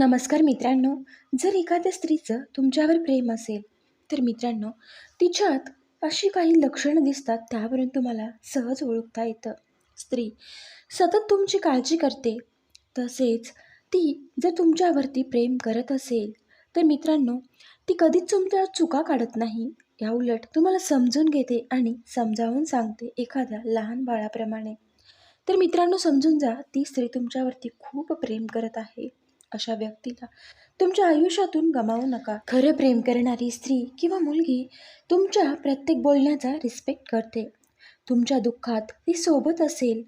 नमस्कार मित्रांनो जर एखाद्या स्त्रीचं तुमच्यावर प्रेम असेल तर मित्रांनो तिच्यात अशी काही लक्षणं दिसतात त्यावरून तुम्हाला सहज ओळखता येतं. स्त्री सतत तुमची काळजी करते तसेच ती जर तुमच्यावरती प्रेम करत असेल तर मित्रांनो ती कधीच तुमच्या चुका काढत नाही. या उलट तुम्हाला समजून घेते आणि समजावून सांगते एखाद्या लहान बाळाप्रमाणे. तर मित्रांनो समजून जा ती स्त्री तुमच्यावरती खूप प्रेम करत आहे. अशा व्यक्तीला तुमच्या आयुष्यातून गमावू नका. खरं प्रेम करणारी स्त्री किंवा मुलगी तुमच्या प्रत्येक बोलण्याचा रिस्पेक्ट करते. तुमच्या दुःखात ती सोबत असेल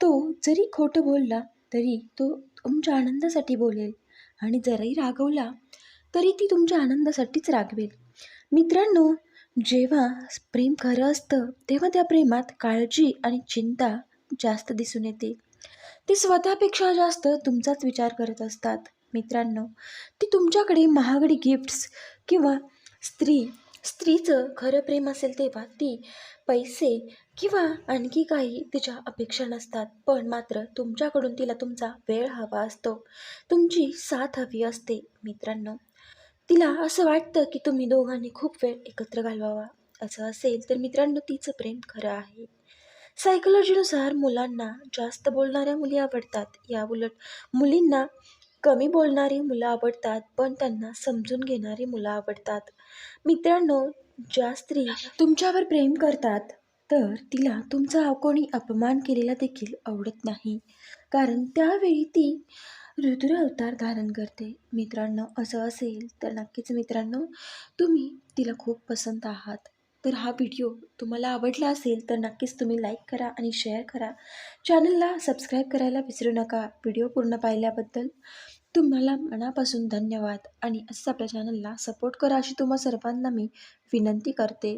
तो जरी खोटं बोलला तरी तो तुमच्या आनंदासाठी बोलेल आणि जरी रागवला तरी ती तुमच्या आनंदासाठीच रागवेल. मित्रांनो जेव्हा प्रेम खरं असतं तेव्हा त्या प्रेमात काळजी आणि चिंता जास्त दिसून येते. ते स्वतःपेक्षा जास्त तुमचाच विचार करत असतात. मित्रांनो ती तुमच्याकडे महागडी गिफ्ट्स किंवा स्त्री स्त्रीचं खरं प्रेम असेल तेव्हा ती पैसे किंवा आणखी काही तिच्या अपेक्षा नसतात. पण मात्र तुमच्याकडून तिला तुमचा वेळ हवा असतो. तुमची साथ हवी असते. मित्रांनो तिला असं वाटतं की तुम्ही दोघांनी खूप वेळ एकत्र घालवावा. असं असेल तर मित्रांनो तिचं प्रेम खरं आहे. सायकोलॉजीनुसार मुलांना जास्त बोलणाऱ्या मुली आवडतात. या उलट मुलींना कमी बोलणारी मुलं आवडतात पण त्यांना समजून घेणारी मुलं आवडतात. मित्रांनो ज्या स्त्री तुमच्यावर प्रेम करतात तर तिला तुमचा कोणी अपमान केलेला देखील आवडत नाही. कारण त्यावेळी ती रुद्र अवतार धारण करते. मित्रांनो असं असेल तर नक्कीच मित्रांनो तुम्ही तिला खूप पसंत आहात. तर हा व्हिडिओ तुम्हाला आवडला असेल तर नक्कीच तुम्ही लाईक करा आणि शेअर करा. चॅनलला सबस्क्राईब करायला विसरू नका. व्हिडिओ पूर्ण पाहिल्याबद्दल तुम्हाला मनापासून धन्यवाद. आणि असंच आपल्या चॅनलला सपोर्ट करा अशी तुम्हा सर्वांना मी विनंती करते.